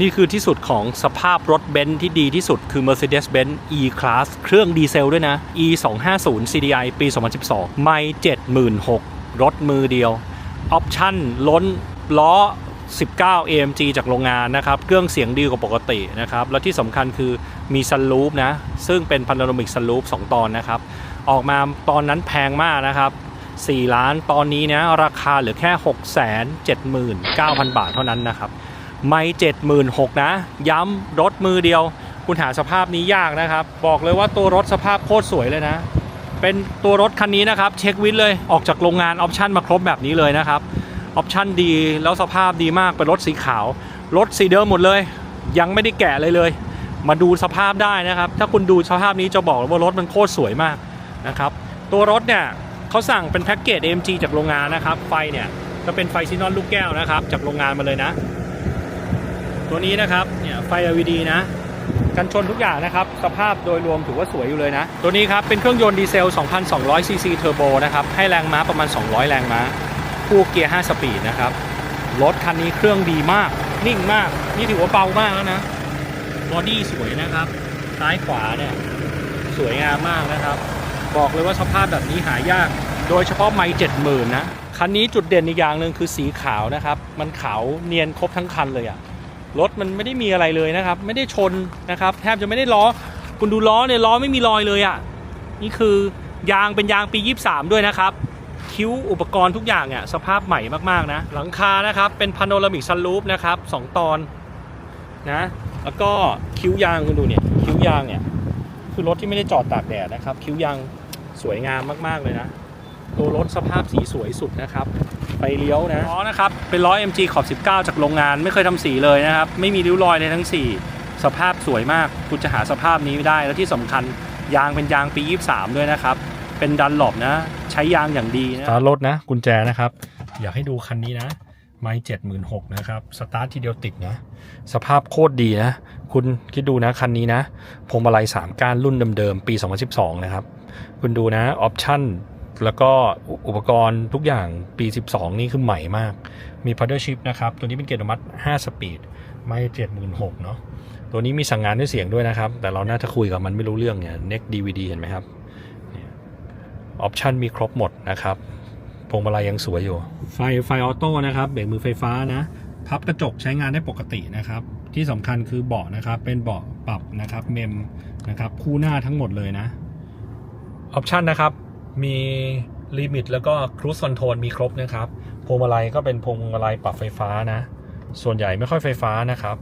นี่คือที่สุดของสภาพรถเบนซ์ที่ดีที่สุดคือ Mercedes-Benz E-Class เครื่องดีเซลด้วยนะ E 2 5 0 CDI ปี 2012 ไม่76,000 รถมือเดียว ออปชั่นล้นล้อ 19 AMG จากโรงงานนะครับ เครื่องเสียงดีกว่าปกตินะครับ และที่สำคัญคือมีซันรูฟนะ ซึ่งเป็นพา n นมิกซันรูฟ2ตอนนะครับ ออกมาตอนนั้นแพงมากนะครับ 4 ล้านตอนนี้นะราคาเหลือแค่ 679,000 บาทเท่านั้นนะครับ ไม่76,000นหกนะ ย้ำรถมือเดียว คุณหาสภาพนี้ยากนะครับ บอกเลยว่าตัวรถสภาพโคตรสวยเลยนะ เป็นตัวรถคันนี้นะครับ เช็ควิทย์เลยออกจากโรงงานออปชั่นมาครบแบบนี้เลยนะครับออปชั่นดีแล้วสภาพดีมากเป็นรถสีขาว รถสีเดิมหมดเลย ยังไม่ได้แกะเลยเลย มาดูสภาพได้นะครับ ถ้าคุณดูสภาพนี้จะบอกว่ารถมันโคตรสวยมากนะครับ ตัวรถเนี่ยเขาสั่งเป็นแพ็กเกจ AMG จากโรงงานนะครับ ไฟเนี่ยก็เป็นไฟซีนอนลูกแก้วนะครับ จากโรงงานมาเลยนะ ตัวนี้นะครับเนี่ยไฟ LED นะ กันชนทุกอย่างนะครับ สภาพโดยรวมถือว่าสวยอยู่เลยนะ ตัวนี้ครับเป็นเครื่องยนต์ดีเซล 2,200 ซีซีเทอร์โบนะครับ ให้แรงม้าประมาณ 200 แรงม้า คู่เกียร์ 5 สปีดนะครับ รถคันนี้เครื่องดีมาก นิ่งมาก นี่ถือว่าเบามากแล้วนะ บอดี้สวยนะครับ ซ้ายขวาเนี่ยสวยงามมากนะครับ บอกเลยว่าสภาพแบบนี้หายาก โดยเฉพาะไม่เจ็ดหมื่นนะ คันนี้จุดเด่นอีกอย่างหนึ่งคือสีขาวนะครับ มันขาวเนียนครบทั้งคันเลยอะ รถมันไม่ได้มีอะไรเลยนะครับ ไม่ได้ชนนะครับแทบจะไม่ได้ล้อ คุณดูล้อเนี่ยล้อไม่มีรอยเลยอะนี่คือยางเป็นยางปี 23 ด้วยนะครับ คิ้วอุปกรณ์ทุกอย่างเนี่ยสภาพใหม่มากๆนะ หลังคานะครับ เป็นพาโนรามิกซันรูฟนะครับสองตอนนะแล้วก็คิ้วยางคุณดูเนี่ยคิ้วยางเนี่ยคือรถที่ไม่ได้จอดตากแดดนะครับ คิ้วยางสวยงามมากๆเลยนะ ตัวรถสภาพสีสวยสุดนะครับ ไปเลี้ยวนะล้อนะครับ เป็นล้อ MG ขอบ 19 จากโรงงาน ไม่เคยทำสีเลยนะครับ ไม่มีริ้วรอยเลยทั้ง 4 สภาพสวยมาก คุณจะหาสภาพนี้ไม่ได้ แล้วที่สำคัญยางเป็นยางปี 23 ด้วยนะครับ เป็นดันหลบนะ ใช้ยางอย่างดีนะสตาร์ทรถนะ กุญแจนะครับ อยากให้ดูคันนี้นะไม่เจ็ดหมื่นหกนะครับ สตาร์ททีเดียวติดนะ สภาพโคตรดีนะ คุณคิดดูนะ คันนี้นะพวงมาลัย3ก้านรุ่นเดิมๆ ปี 2012 นะครับ คุณดูนะ ออปชั่น แล้วก็อุปกรณ์ทุกอย่างปี 12 นี่คือใหม่มาก มี paddle shift นะครับ ตัวนี้เป็นเกียร์อัตโนมัติ 5 สปีด ไม่76,000เนาะ ตัวนี้มีสั่งงานด้วยเสียงด้วยนะครับ แต่เราน่าจะคุยกับมันไม่รู้เรื่องเนี่ย neck DVD เห็นไหมครับเนี่ยออปชั่นมีครบหมดนะครับพวงมาลัยยังสวยอยู่ ไฟไฟออโต้นะครับ เบรกมือไฟฟ้านะ พับกระจกใช้งานได้ปกตินะครับ ที่สำคัญคือเบาะนะครับ เป็นเบาะปรับนะครับ เมมนะครับ คู่หน้าทั้งหมดเลยนะ ออปชันนะครับ มีลิมิตแล้วก็ครู i คอนโทรลมีครบนะครับพวงมาลัยก็เป็นพวงมาลัยปรับไฟฟ้านะ ส่วนใหญ่ไม่ค่อยไฟฟ้านะครับ